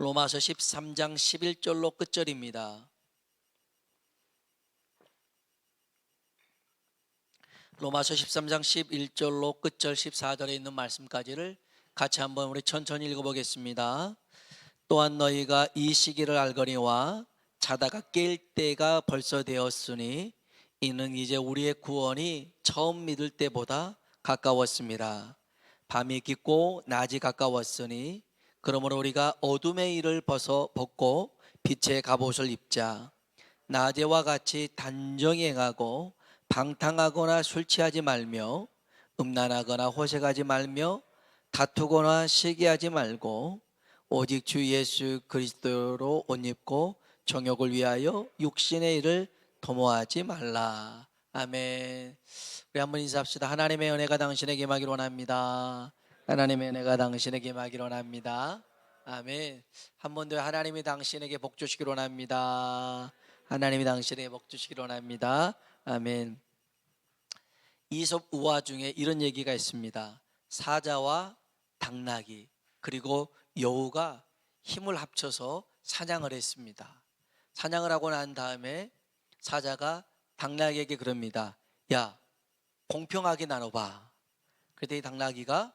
로마서 13장 11절로 끝절입니다. 로마서 13장 11절로 끝절 14절에 있는 말씀까지를 같이 한번 우리 천천히 읽어보겠습니다. 또한 너희가 이 시기를 알거니와 자다가 깰 때가 벌써 되었으니 이는 이제 우리의 구원이 처음 믿을 때보다 가까웠습니다. 밤이 깊고 낮이 가까웠으니 그러므로 우리가 어둠의 일을 벗어 벗고 빛의 갑옷을 입자. 낮에와 같이 단정히 행하고 방탕하거나 술 취하지 말며 음란하거나 호색하지 말며 다투거나 시기하지 말고 오직 주 예수 그리스도로 옷 입고 정욕을 위하여 육신의 일을 도모하지 말라. 아멘. 우리 한번 인사합시다. 하나님의 은혜가 당신에게 임하기를 원합니다. 하나님의 은혜가 당신에게 임하기를 원합니다. 아멘. 한 번 더 하나님이 당신에게 복 주시기를 원합니다. 하나님이 당신에게 복 주시기를 원합니다. 아멘. 이솝 우화 중에 이런 얘기가 있습니다. 사자와 당나귀 그리고 여우가 힘을 합쳐서 사냥을 했습니다. 사냥을 하고 난 다음에 사자가 당나귀에게 그럽니다. 야, 공평하게 나눠봐. 그랬더니 당나귀가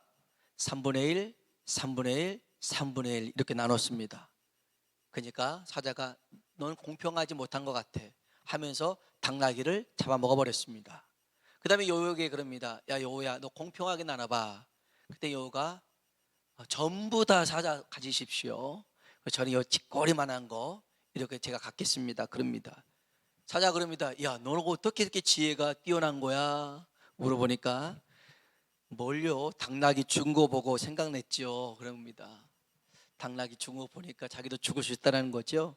3분의 1, 3분의 1, 3분의 1 이렇게 나눴습니다. 그러니까 사자가 넌 공평하지 못한 것 같아 하면서 당나귀를 잡아먹어 버렸습니다. 그 다음에 여우에게 그럽니다. 야 여우야 너 공평하게 나눠봐. 그때 여우가 어, 전부 다 사자 가지십시오. 저는 이 찌꺼리만한 거 이렇게 제가 갖겠습니다. 그럽니다. 사자 그럽니다. 야 너는 어떻게 이렇게 지혜가 뛰어난 거야? 물어보니까 뭘요? 당나귀 거 보고 생각냈죠. 그럽니다. 당나귀 거 보니까 자기도 죽을 수 있다는 거죠.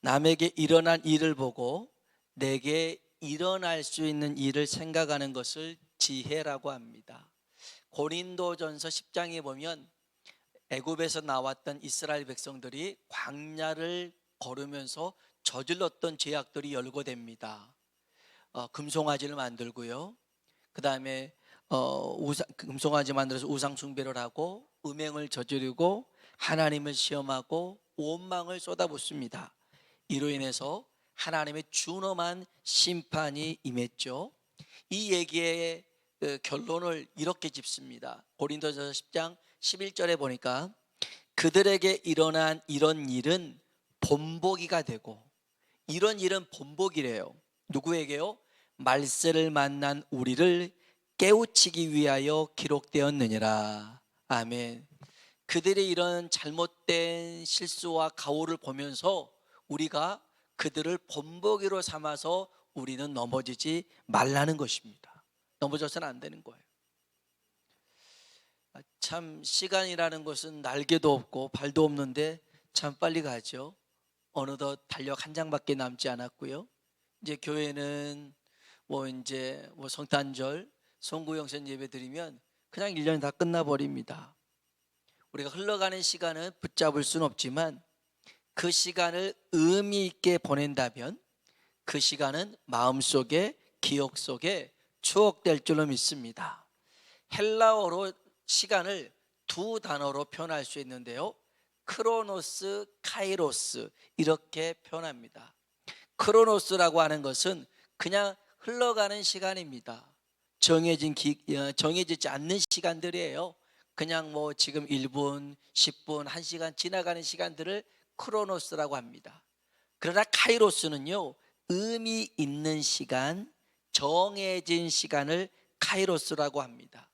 남에게 일어난 일을 보고 내게 일어날 수 있는 일을 생각하는 것을 지혜라고 합니다. 고린도전서 10장에 보면 애굽에서 나왔던 이스라엘 백성들이 광야를 걸으면서 저질렀던 죄악들이 열거됩니다. 어, 금송아지를 만들고요. 그 다음에 어, 우상, 금송아지 만들어서 우상 숭배를 하고 음행을 저지르고 하나님을 시험하고 원망을 쏟아붓습니다. 이로 인해서 하나님의 준엄한 심판이 임했죠. 이 얘기의 그 결론을 이렇게 짚습니다. 고린도전서 10장 11절에 보니까 그들에게 일어난 이런 일은 본보기가 되고 이런 일은 본보기래요. 누구에게요? 말세를 만난 우리를 깨우치기 위하여 기록되었느니라. 아멘. 그들의 이런 잘못된 실수와 가오를 보면서 우리가 그들을 본보기로 삼아서 우리는 넘어지지 말라는 것입니다. 넘어져서는 안 되는 거예요. 아, 참 시간이라는 것은 날개도 없고 발도 없는데 참 빨리 가죠. 어느덧 달력 한 장밖에 남지 않았고요. 이제 교회는 뭐 이제 뭐 성탄절, 송구영신 예배 드리면 그냥 1년이 다 끝나버립니다. 우리가 흘러가는 시간은 붙잡을 수는 없지만 그 시간을 의미 있게 보낸다면 그 시간은 마음속에 기억 속에 추억될 줄로 믿습니다. 헬라어로 시간을 두 단어로 표현할 수 있는데요. 크로노스, 카이로스 이렇게 표현합니다. 크로노스라고 하는 것은 그냥 흘러가는 시간입니다. 정해진 기, 어, 정해지지 않는 시간들이에요. 그냥 뭐 지금 1분, 10분, 1시간 지나가는 시간들을 크로노스라고 합니다. 그러나 카이로스는요. 의미 있는 시간, 정해진 시간을 카이로스라고 합니다.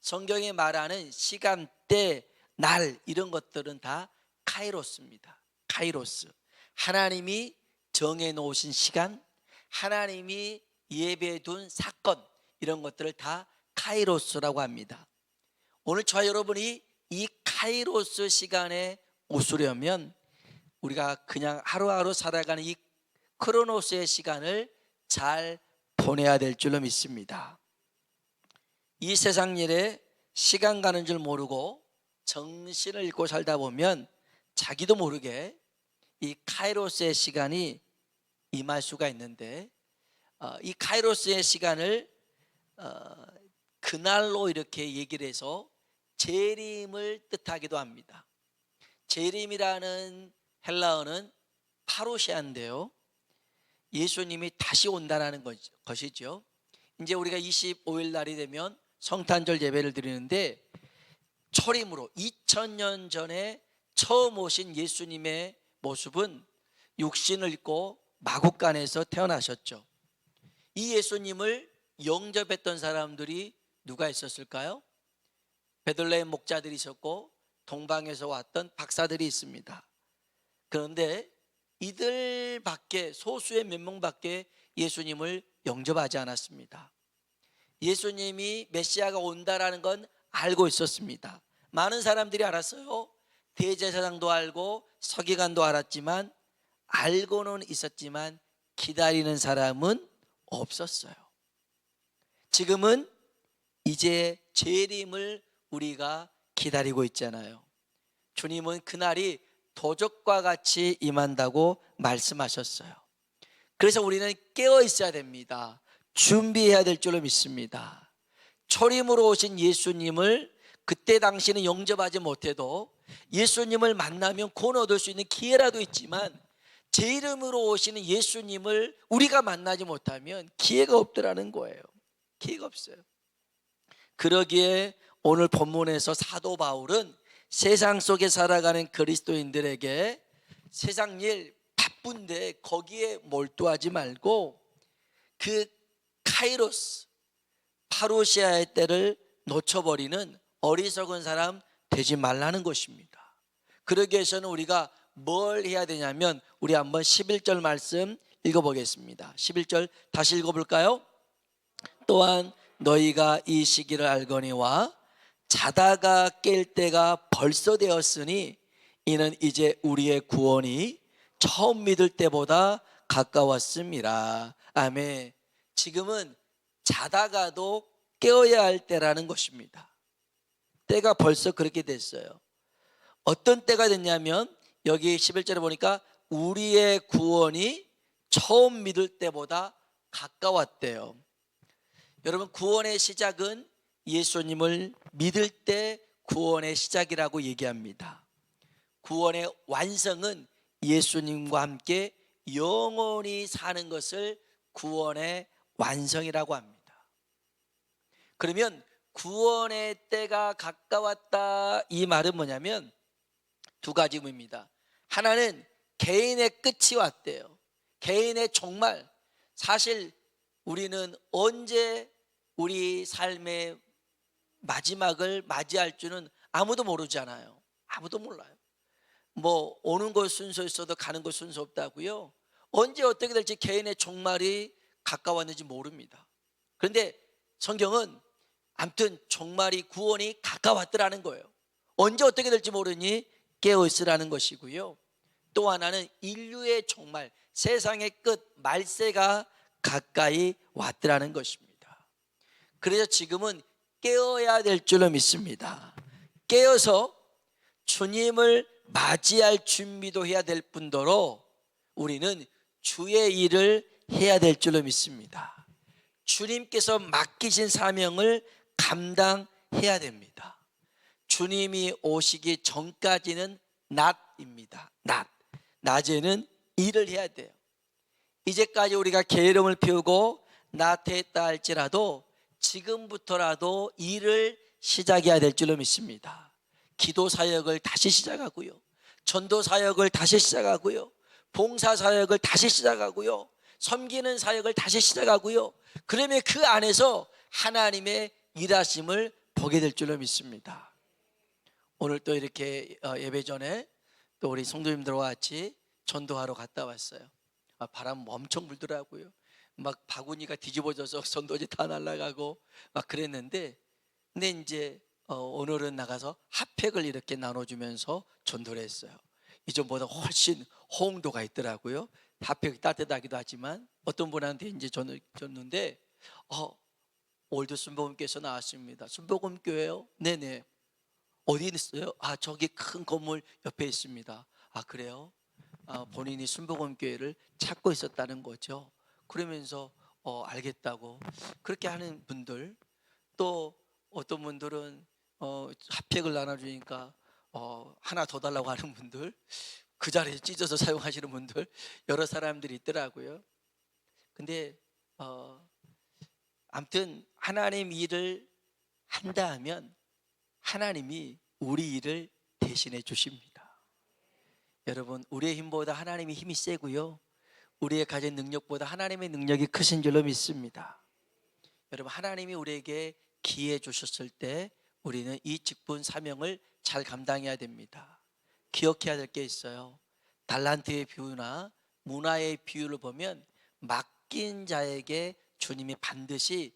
성경에 말하는 시간대, 날 이런 것들은 다 카이로스입니다. 카이로스. 하나님이 정해 놓으신 시간, 하나님이 예배해 둔 사건 이런 것들을 다 카이로스라고 합니다. 오늘 저와 여러분이 이 카이로스 시간에 웃으려면 우리가 그냥 하루하루 살아가는 이 크로노스의 시간을 잘 보내야 될 줄로 믿습니다. 이 세상 일에 시간 가는 줄 모르고 정신을 잃고 살다 보면 자기도 모르게 이 카이로스의 시간이 임할 수가 있는데 어, 이 카이로스의 시간을 어, 그날로 이렇게 얘기를 해서 재림을 뜻하기도 합니다. 재림이라는 헬라어는 파로시아인데요. 예수님이 다시 온다라는 것- 것이죠. 이제 우리가 25일 날이 되면 성탄절 예배를 드리는데 초림으로 2000년 전에 처음 오신 예수님의 모습은 육신을 입고 마국간에서 태어나셨죠. 이 예수님을 영접했던 사람들이 누가 있었을까요? 베들레헴 목자들이 있었고 동방에서 왔던 박사들이 있습니다. 그런데 이들밖에 소수의 몇 명밖에 예수님을 영접하지 않았습니다. 예수님이 메시아가 온다라는 건 알고 있었습니다. 많은 사람들이 알았어요. 대제사장도 알고 서기관도 알았지만 알고는 있었지만 기다리는 사람은 없었어요. 지금은 이제 재림을 우리가 기다리고 있잖아요. 주님은 그날이 도적과 같이 임한다고 말씀하셨어요. 그래서 우리는 깨어 있어야 됩니다. 준비해야 될 줄로 믿습니다. 초림으로 오신 예수님을 그때 당시는 영접하지 못해도 예수님을 만나면 곧 얻을 수 있는 기회라도 있지만 제 이름으로 오시는 예수님을 우리가 만나지 못하면 기회가 없더라는 거예요. 기회가 없어요. 그러기에 오늘 본문에서 사도 바울은 세상 속에 살아가는 그리스도인들에게 세상 일 바쁜데 거기에 몰두하지 말고 그 카이로스 파로시아의 때를 놓쳐버리는 어리석은 사람 되지 말라는 것입니다. 그러기 위해서는 우리가 뭘 해야 되냐면 우리 한번 11절 말씀 읽어보겠습니다. 11절 다시 읽어볼까요? 또한 너희가 이 시기를 알거니와 자다가 깰 때가 벌써 되었으니 이는 이제 우리의 구원이 처음 믿을 때보다 가까웠습니다. 아멘. 지금은 자다가도 깨어야 할 때라는 것입니다. 때가 벌써 그렇게 됐어요. 어떤 때가 됐냐면 여기 11절에 보니까 우리의 구원이 처음 믿을 때보다 가까웠대요. 여러분 구원의 시작은 예수님을 믿을 때 구원의 시작이라고 얘기합니다. 구원의 완성은 예수님과 함께 영원히 사는 것을 구원의 완성이라고 합니다. 그러면 구원의 때가 가까웠다 이 말은 뭐냐면 두 가지 의미입니다. 하나는 개인의 끝이 왔대요. 개인의 종말. 사실 우리는 언제 우리 삶의 마지막을 맞이할 줄은 아무도 모르잖아요. 아무도 몰라요. 뭐 오는 것 순서 있어도 가는 것 순서 없다고요. 언제 어떻게 될지 개인의 종말이 가까웠는지 모릅니다. 그런데 성경은 아무튼 종말이 구원이 가까웠더라는 거예요. 언제 어떻게 될지 모르니 깨어 있으라는 것이고요. 또 하나는 인류의 종말, 세상의 끝, 말세가 가까이 왔더라는 것입니다. 그래서 지금은 깨어야 될 줄로 믿습니다. 깨어서 주님을 맞이할 준비도 해야 될 뿐더러 우리는 주의 일을 해야 될 줄로 믿습니다. 주님께서 맡기신 사명을 감당해야 됩니다. 주님이 오시기 전까지는 낮입니다. 낮. 낮에는 일을 해야 돼요. 이제까지 우리가 게으름을 피우고 나태했다 할지라도 지금부터라도 일을 시작해야 될 줄로 믿습니다. 기도 사역을 다시 시작하고요. 전도 사역을 다시 시작하고요. 봉사 사역을 다시 시작하고요. 섬기는 사역을 다시 시작하고요. 그러면 그 안에서 하나님의 일하심을 보게 될 줄로 믿습니다. 오늘 또 이렇게 어, 예배 전에 또 우리 성도님들과 같이 전도하러 갔다 왔어요. 아, 바람 엄청 불더라고요. 막 바구니가 뒤집어져서 선도지 다 날아가고 막 그랬는데 근데 이제 어, 오늘은 나가서 핫팩을 이렇게 나눠주면서 전도를 했어요. 이전보다 훨씬 호응도가 있더라고요. 핫팩이 따뜻하기도 하지만 어떤 분한테 이제 전- 줬는데 어, 올드 순복음교에서 나왔습니다. 순복음교회요? 네네. 어디 있어요? 아 저기 큰 건물 옆에 있습니다. 아 그래요? 아, 본인이 순복음교회를 찾고 있었다는 거죠. 그러면서 어, 알겠다고 그렇게 하는 분들 또 어떤 분들은 어, 핫팩을 나눠주니까 어, 하나 더 달라고 하는 분들, 그 자리에 찢어서 사용하시는 분들 여러 사람들이 있더라고요. 근데 어, 아무튼 하나님 일을 한다 하면 하나님이 우리 일을 대신해 주십니다. 여러분, 우리의 힘보다 하나님의 힘이 세고요. 우리의 가진 능력보다 하나님의 능력이 크신 줄로 믿습니다. 여러분, 하나님이 우리에게 기회 주셨을 때 우리는 이 직분 사명을 잘 감당해야 됩니다. 기억해야 될 게 있어요. 달란트의 비유나 문화의 비유를 보면 맡긴 자에게 주님이 반드시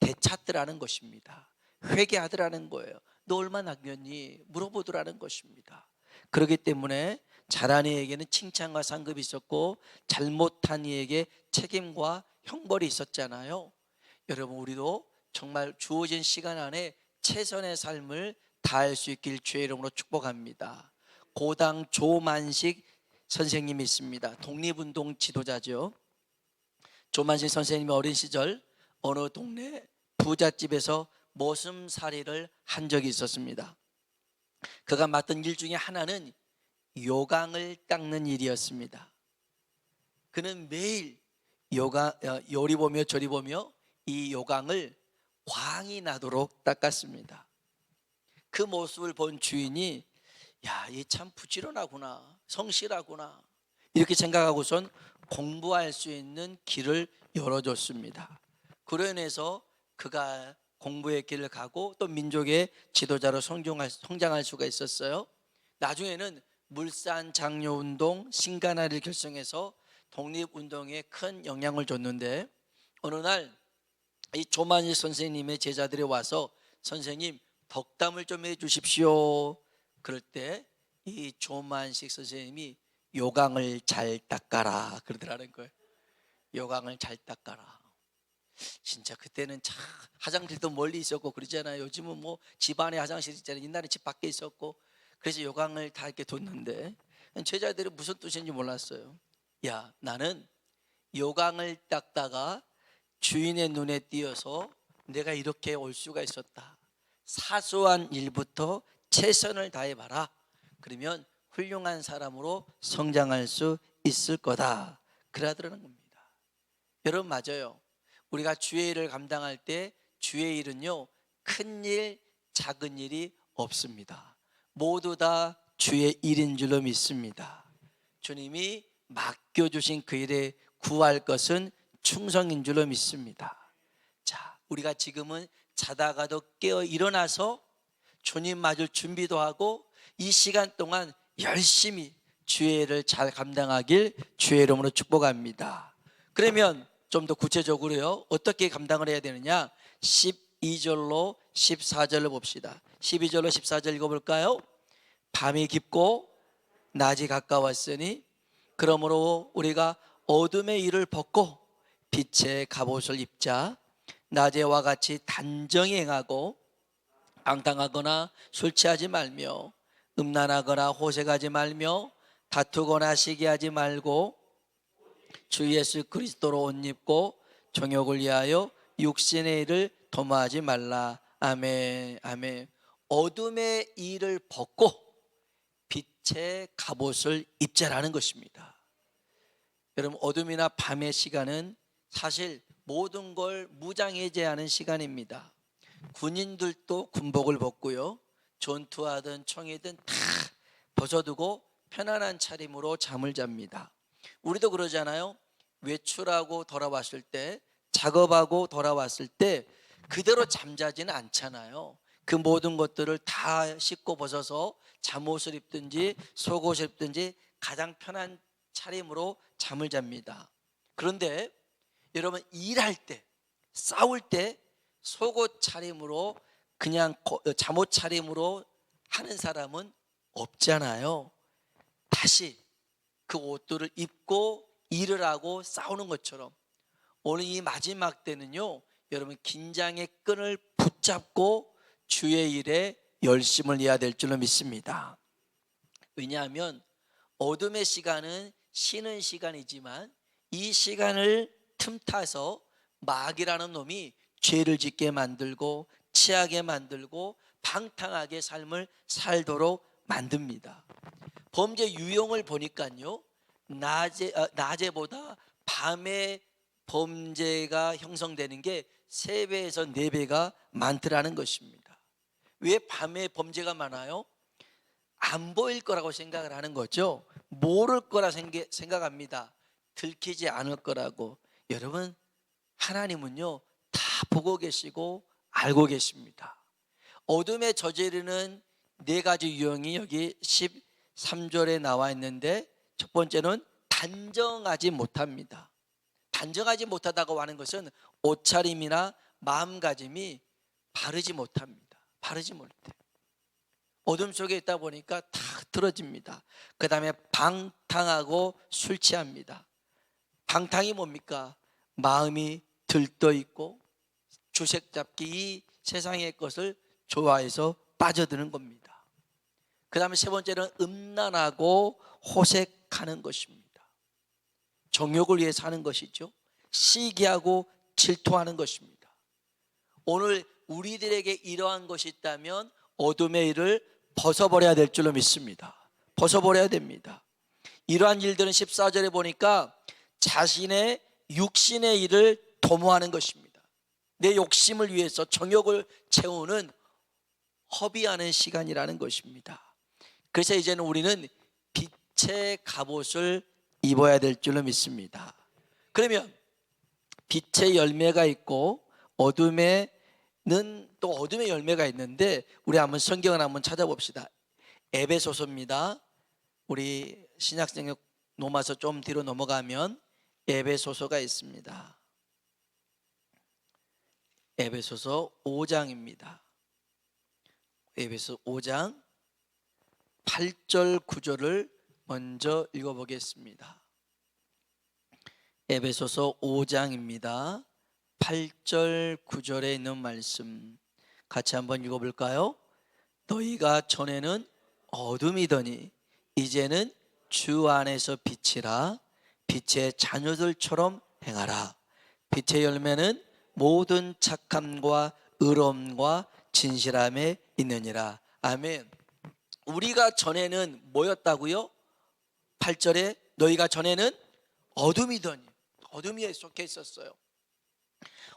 되찾더라는 것입니다. 회개하더라는 거예요. 너 얼마 남겼니? 물어보더라는 것입니다. 그렇기 때문에 잘한 이에게는 칭찬과 상급이 있었고 잘못한 이에게 책임과 형벌이 있었잖아요. 여러분 우리도 정말 주어진 시간 안에 최선의 삶을 다할 수 있길 주의 이름으로 축복합니다. 고당 조만식 선생님이 있습니다. 독립운동 지도자죠. 조만식 선생님이 어린 시절 어느 동네 부잣집에서 모슴살이를 한 적이 있었습니다. 그가 맡은 일 중에 하나는 요강을 닦는 일이었습니다. 그는 매일 요강 어, 요리 보며 저리 보며 이 요강을 광이 나도록 닦았습니다. 그 모습을 본 주인이 야, 얘 참 부지런하구나. 성실하구나. 이렇게 생각하고선 공부할 수 있는 길을 열어줬습니다. 그로 인해서 그가 공부의 길을 가고 또 민족의 지도자로 성장할, 수가 있었어요. 나중에는 물산 장려 운동, 신가나를 결성해서 독립 운동에 큰 영향을 줬는데 어느 날 이 조만일 선생님의 제자들이 와서 선생님 덕담을 좀 해 주십시오. 그럴 때 이 조만식 선생님이 요강을 잘 닦아라 그러더라는 거예요. 요강을 잘 닦아라. 진짜 그때는 참 화장실도 멀리 있었고 그러잖아요. 요즘은 뭐 집안에 화장실 있잖아요. 옛날에 집 밖에 있었고 그래서 요강을 다 이렇게 뒀는데 제자들이 무슨 뜻인지 몰랐어요. 야 나는 요강을 닦다가 주인의 눈에 띄어서 내가 이렇게 올 수가 있었다. 사소한 일부터 최선을 다해 봐라. 그러면 훌륭한 사람으로 성장할 수 있을 거다. 그러더라는 겁니다. 여러분 맞아요. 우리가 주의 일을 감당할 때 주의 일은요 큰 일, 작은 일이 없습니다. 모두 다 주의 일인 줄로 믿습니다. 주님이 맡겨주신 그 일에 구할 것은 충성인 줄로 믿습니다. 자, 우리가 지금은 자다가도 깨어 일어나서 주님 맞을 준비도 하고 이 시간 동안 열심히 주의 일을 잘 감당하길 주의 이름으로 축복합니다. 그러면 좀 더 구체적으로요. 어떻게 감당을 해야 되느냐? 12절로 14절을 봅시다. 12절로 14절 읽어볼까요? 밤이 깊고 낮이 가까웠으니 그러므로 우리가 어둠의 일을 벗고 빛의 갑옷을 입자 낮에와 같이 단정히 행하고 방탕하거나 술 취하지 말며 음란하거나 호색하지 말며 다투거나 시기하지 말고 주 예수 그리스도로 옷 입고 정욕을 위하여 육신의 일을 도모하지 말라. 아멘 아멘. 어둠의 일을 벗고 빛의 갑옷을 입자라는 것입니다. 여러분 어둠이나 밤의 시간은 사실 모든 걸 무장해제하는 시간입니다. 군인들도 군복을 벗고요. 전투하든 총이든 다 벗어두고 편안한 차림으로 잠을 잡니다. 우리도 그러잖아요. 외출하고 돌아왔을 때, 작업하고 돌아왔을 때 그대로 잠자지는 않잖아요. 그 모든 것들을 다 씻고 벗어서 잠옷을 입든지 속옷을 입든지 가장 편한 차림으로 잠을 잡니다. 그런데 여러분 일할 때, 싸울 때 속옷 차림으로 그냥 거- 잠옷 차림으로 하는 사람은 없잖아요. 다시 그 옷들을 입고 일을 하고 싸우는 것처럼 오늘 이 마지막 때는요 여러분 긴장의 끈을 붙잡고 주의 일에 열심을 해야 될 줄로 믿습니다 왜냐하면 어둠의 시간은 쉬는 시간이지만 이 시간을 틈타서 마귀라는 놈이 죄를 짓게 만들고 취하게 만들고 방탕하게 삶을 살도록 만듭니다. 범죄 유형을 보니까요. 낮에 어, 낮에보다 밤에 범죄가 형성되는 게 세배에서 네배가 많더라는 것입니다. 왜 밤에 범죄가 많아요? 안 보일 거라고 생각을 하는 거죠. 모를 거라 생각- 생각합니다. 들키지 않을 거라고. 여러분, 하나님은요, 다 보고 계시고 알고 계십니다. 어둠에 저지르는 네 가지 유형이 여기 13절에 나와 있는데 첫 번째는 단정하지 못합니다. 단정하지 못하다고 하는 것은 옷차림이나 마음가짐이 바르지 못합니다. 바르지 못해. 어둠 속에 있다 보니까 다 흐트러집니다. 그 다음에 방탕하고 술 취합니다. 방탕이 뭡니까? 마음이 들떠 있고 주색 잡기 이 세상의 것을 좋아해서 빠져드는 겁니다. 그 다음에 세 번째는 음란하고 호색하는 것입니다. 정욕을 위해 사는 것이죠. 시기하고 질투하는 것입니다. 오늘 우리들에게 이러한 것이 있다면 어둠의 일을 벗어버려야 될 줄로 믿습니다. 벗어버려야 됩니다. 이러한 일들은 14절에 보니까 자신의 육신의 일을 도모하는 것입니다. 내 욕심을 위해서 정욕을 채우는 허비하는 시간이라는 것입니다. 그래서 이제는 우리는 빛의 갑옷을 입어야 될 줄로 믿습니다. 그러면 빛의 열매가 있고 어둠에는 또 어둠의 열매가 있는데 우리 한번 성경을 한번 찾아봅시다. 에베소서입니다. 우리 신약성경 노마서 좀 뒤로 넘어가면 에베소서가 있습니다. 에베소서 5장입니다. 에베소 5장 8절 9절을 먼저 읽어보겠습니다. 에베소서 5장입니다. 8절 9절에 있는 말씀 같이 한번 읽어볼까요? 너희가 전에는 어둠이더니 이제는 주 안에서 빛이라 빛의 자녀들처럼 행하라. 빛의 열매는 모든 착함과 의로움과 진실함에 있느니라. 아멘. 우리가 전에는 뭐였다고요? 8절에 너희가 전에는 어둠이더니 어둠에 속해 있었어요.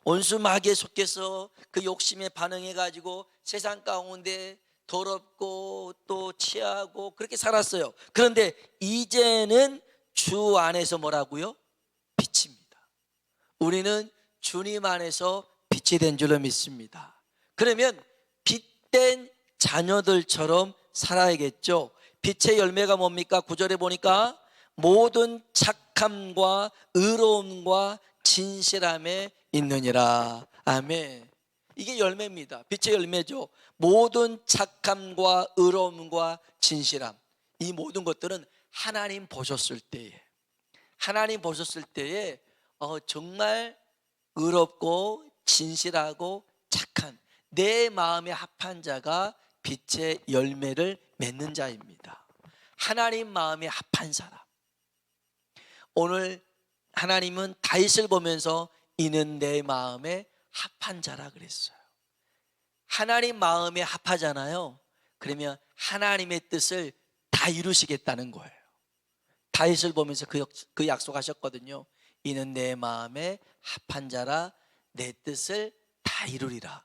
온수 마귀에 속해서 그 욕심에 반응해 가지고 세상 가운데 더럽고 또 취하고 그렇게 살았어요. 그런데 이제는 주 안에서 뭐라고요? 빛입니다. 우리는 주님 안에서 빛이 된 줄로 믿습니다. 그러면 빛된 자녀들처럼 살아야겠죠. 빛의 열매가 뭡니까? 구절에 보니까 모든 착함과 의로움과 진실함에 있느니라. 아멘. 이게 열매입니다. 빛의 열매죠. 모든 착함과 의로움과 진실함. 이 모든 것들은 하나님 보셨을 때에 하나님 보셨을 때에 어, 정말 의롭고 진실하고 착한 내 마음에 합한 자가 빛의 열매를 맺는 자입니다. 하나님 마음에 합한 사람. 오늘 하나님은 다윗을 보면서 이는 내 마음에 합한 자라 그랬어요. 하나님 마음에 합하잖아요. 그러면 하나님의 뜻을 다 이루시겠다는 거예요. 다윗을 보면서 그, 약- 그 약속하셨거든요. 이는 내 마음에 합한 자라 내 뜻을 다 이루리라.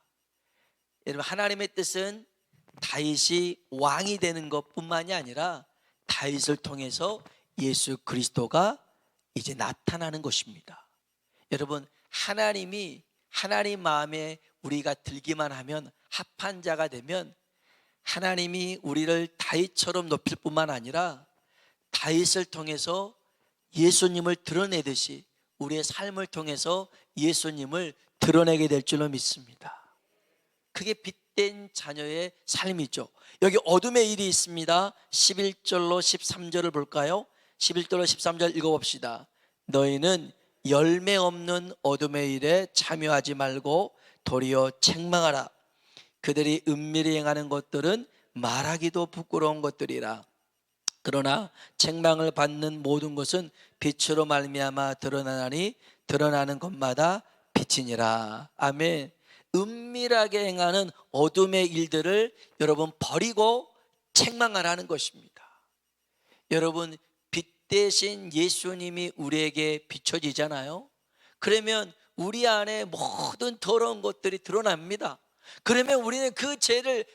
여러분 하나님의 뜻은 다윗이 왕이 되는 것뿐만이 아니라 다윗을 통해서 예수 그리스도가 이제 나타나는 것입니다. 여러분 하나님이 하나님 마음에 우리가 들기만 하면 합한 자가 되면 하나님이 우리를 다윗처럼 높일 뿐만 아니라 다윗을 통해서 예수님을 드러내듯이 우리의 삶을 통해서 예수님을 드러내게 될 줄로 믿습니다. 그게 빛 된 자녀의 삶이죠. 여기 어둠의 일이 있습니다. 11절로 13절을 볼까요? 11절로 13절 읽어봅시다. 너희는 열매 없는 어둠의 일에 참여하지 말고 도리어 책망하라. 그들이 은밀히 행하는 것들은 말하기도 부끄러운 것들이라. 그러나 책망을 받는 모든 것은 빛으로 말미암아 드러나나니 드러나는 것마다 빛이니라. 아멘. 은밀하게 행하는 어둠의 일들을 여러분 버리고 책망하라는 것입니다. 여러분 빛 대신 예수님이 우리에게 비춰지잖아요. 그러면 우리 안에 모든 더러운 것들이 드러납니다. 그러면 우리는 그 죄를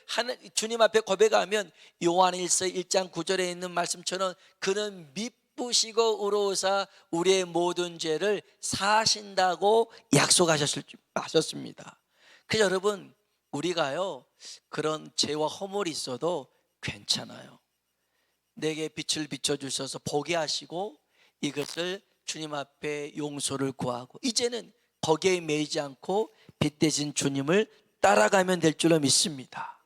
주님 앞에 고백하면 요한일서 1장 9절에 있는 말씀처럼 그는 미쁘시고 의로우사 우리의 모든 죄를 사신다고 약속하셨습니다. 그래서 여러분 우리가요 그런 죄와 허물이 있어도 괜찮아요. 내게 빛을 비춰 주셔서 보게 하시고 이것을 주님 앞에 용서를 구하고 이제는 거기에 매이지 않고 빛 대신 주님을 따라가면 될 줄로 믿습니다.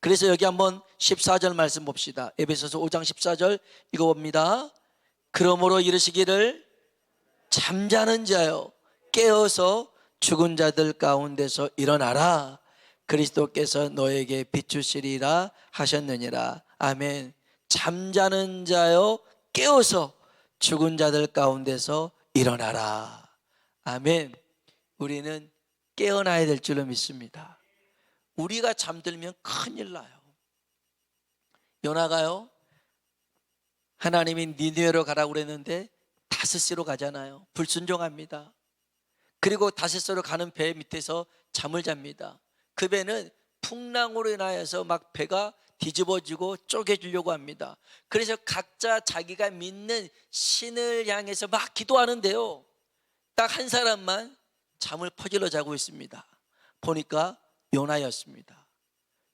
그래서 여기 한번 14절 말씀 봅시다. 에베소서 5장 14절 읽어봅니다. 그러므로 이르시기를 잠자는 자여 깨어서 죽은 자들 가운데서 일어나라. 그리스도께서 너에게 비추시리라 하셨느니라. 아멘. 잠자는 자여 깨어서 죽은 자들 가운데서 일어나라. 아멘. 우리는 깨어나야 될 줄로 믿습니다. 우리가 잠들면 큰일 나요. 요나가요. 하나님이 니누에로 가라고 그랬는데 다스스로 가잖아요. 불순종합니다. 그리고 다스스로 가는 배 밑에서 잠을 잡니다. 그 배는 풍랑으로 인하여서 막 배가 뒤집어지고 쪼개지려고 합니다. 그래서 각자 자기가 믿는 신을 향해서 막 기도하는데요. 딱 한 사람만 잠을 퍼질러 자고 있습니다. 보니까 요나였습니다.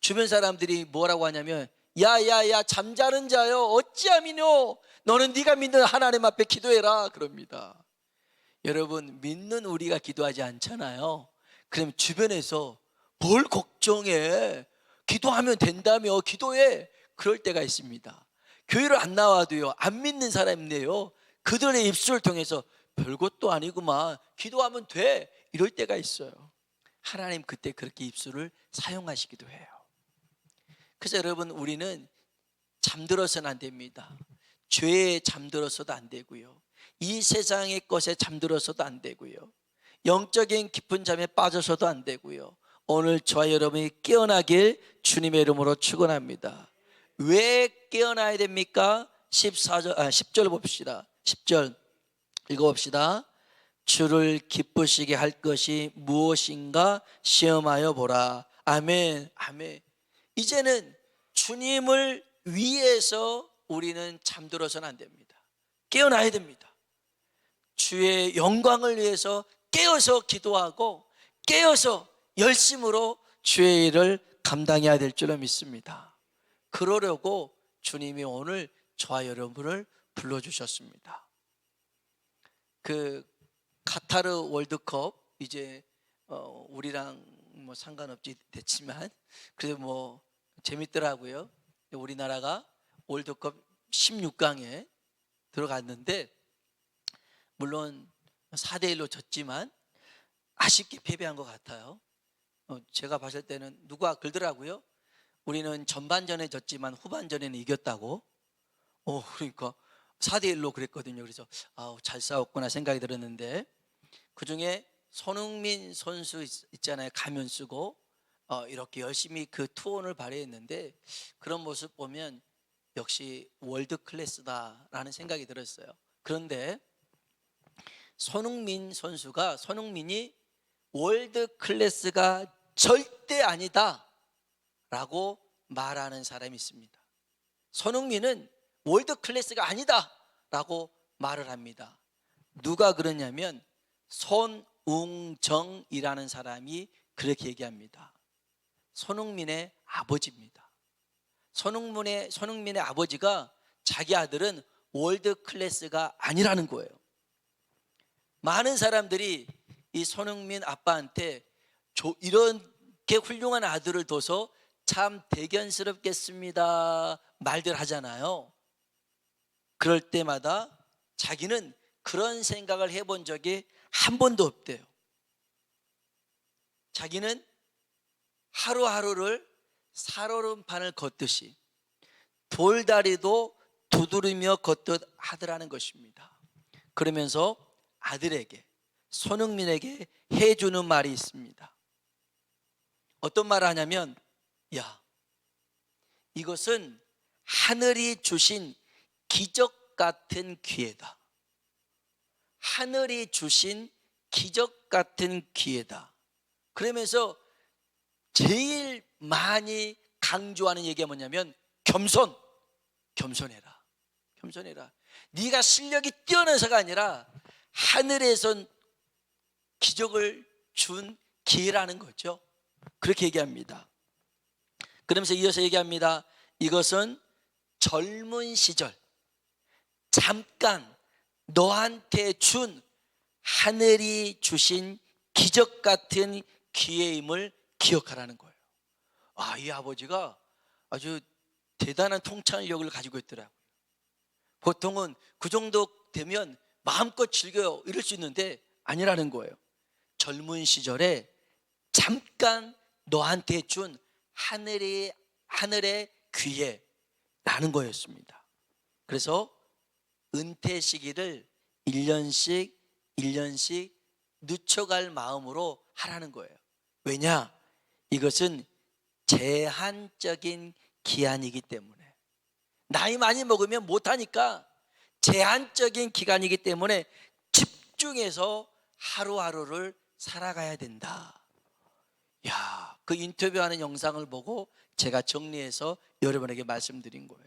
주변 사람들이 뭐라고 하냐면 야야야 잠자는 자여 어찌함이뇨 너는 네가 믿는 하나님 앞에 기도해라 그럽니다. 여러분 믿는 우리가 기도하지 않잖아요. 그럼 주변에서 뭘 걱정해? 기도하면 된다며 기도해. 그럴 때가 있습니다. 교회를 안 나와도요. 안 믿는 사람인데요. 그들의 입술을 통해서 별것도 아니구만. 기도하면 돼. 이럴 때가 있어요. 하나님 그때 그렇게 입술을 사용하시기도 해요. 그래서 여러분 우리는 잠들어서는 안 됩니다. 죄에 잠들어서도 안 되고요. 이 세상의 것에 잠들어서도 안 되고요. 영적인 깊은 잠에 빠져서도 안 되고요. 오늘 저와 여러분이 깨어나길 주님의 이름으로 축원합니다. 왜 깨어나야 됩니까? 14절 아 10절 봅시다. 10절 읽어 봅시다. 주를 기쁘시게 할 것이 무엇인가 시험하여 보라. 아멘. 아멘. 이제는 주님을 위해서 우리는 잠들어서는 안 됩니다. 깨어나야 됩니다. 주의 영광을 위해서 깨어서 기도하고 깨어서 열심으로 주의 일을 감당해야 될 줄로 믿습니다. 그러려고 주님이 오늘 저와 여러분을 불러주셨습니다. 그 카타르 월드컵 이제 어, 우리랑 뭐 상관없지 됐지만 그래도 뭐 재밌더라고요. 우리나라가 월드컵 16강에 들어갔는데 물론 4대 1로 졌지만 아쉽게 패배한 것 같아요. 어, 제가 봤을 때는 누가 그러더라고요. 우리는 전반전에 졌지만 후반전에는 이겼다고. 어, 그러니까 4대 1로 그랬거든요. 그래서 아우 잘 싸웠구나 생각이 들었는데 그 중에 손흥민 선수 있- 있잖아요. 가면 쓰고 어, 이렇게 열심히 그 투혼을 발휘했는데 그런 모습 보면 역시 월드 클래스다라는 생각이 들었어요. 그런데 손흥민 선수가 손흥민이 월드 클래스가 절대 아니다라고 말하는 사람이 있습니다. 손흥민은 월드 클래스가 아니다라고 말을 합니다. 누가 그러냐면 손웅정이라는 사람이 그렇게 얘기합니다. 손흥민의 아버지입니다. 손흥민의 손흥민의 아버지가 자기 아들은 월드 클래스가 아니라는 거예요. 많은 사람들이 이 손흥민 아빠한테 조- 이렇게 훌륭한 아들을 둬서 참 대견스럽겠습니다 말들 하잖아요. 그럴 때마다 자기는 그런 생각을 해본 적이 한 번도 없대요. 자기는 하루하루를 살얼음판을 걷듯이 돌다리도 두드리며 걷듯 하더라는 것입니다. 그러면서 아들에게 손흥민에게 해주는 말이 있습니다. 어떤 말을 하냐면, 야, 이것은 하늘이 주신 기적 같은 기회다. 하늘이 주신 기적 같은 기회다. 그러면서 제일 많이 강조하는 얘기가 뭐냐면 겸손, 겸손해라, 겸손해라. 네가 실력이 뛰어나서가 아니라 하늘에서 기적을 준 기회라는 거죠. 그렇게 얘기합니다. 그러면서 이어서 얘기합니다. 이것은 젊은 시절 잠깐 너한테 준 하늘이 주신 기적 같은 기회임을 기억하라는 거예요. 아, 이 아버지가 아주 대단한 통찰력을 가지고 있더라고요. 보통은 그 정도 되면 마음껏 즐겨요. 이럴 수 있는데 아니라는 거예요. 젊은 시절에 잠깐 너한테 준 하늘의 하늘의 귀에 라는 거였습니다. 그래서 은퇴 시기를 1년씩 1년씩 늦춰갈 마음으로 하라는 거예요. 왜냐? 이것은 제한적인 기한이기 때문에 나이 많이 먹으면 못하니까 제한적인 기간이기 때문에 집중해서 하루하루를 살아가야 된다. 야, 그 인터뷰하는 영상을 보고 제가 정리해서 여러분에게 말씀드린 거예요.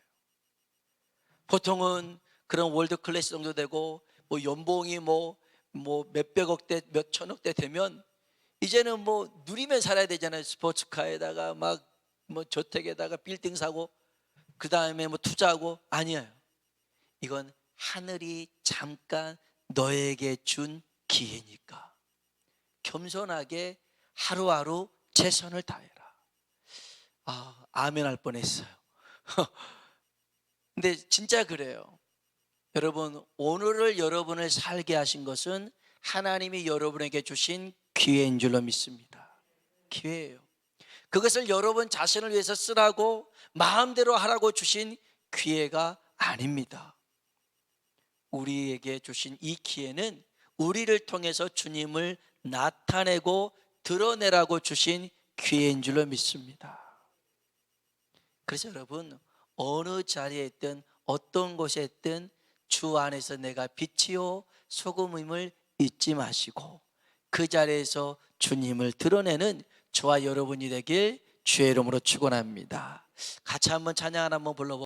보통은 그런 월드 클래스 정도 되고 뭐 연봉이 뭐 뭐 몇백억 대, 몇 천억 대 되면 이제는 뭐 누리면 살아야 되잖아요. 스포츠카에다가 막 뭐 저택에다가 빌딩 사고 그 다음에 뭐 투자하고 아니에요. 이건 하늘이 잠깐 너에게 준 기회니까 겸손하게 하루하루 최선을 다해라. 아, 아멘 할 뻔했어요. 근데 진짜 그래요. 여러분, 오늘을 여러분을 살게 하신 것은 하나님이 여러분에게 주신 기회인 줄로 믿습니다. 기회예요. 그것을 여러분 자신을 위해서 쓰라고 마음대로 하라고 주신 기회가 아닙니다. 우리에게 주신 이 기회는 우리를 통해서 주님을 나타내고 드러내라고 주신 기회인 줄로 믿습니다. 그래서 여러분 어느 자리에 있든 어떤 곳에 있든 주 안에서 내가 빛이요 소금임을 잊지 마시고 그 자리에서 주님을 드러내는 저와 여러분이 되길 주의 이름으로 축원합니다. 같이 한번 찬양 하나 한번 불러보.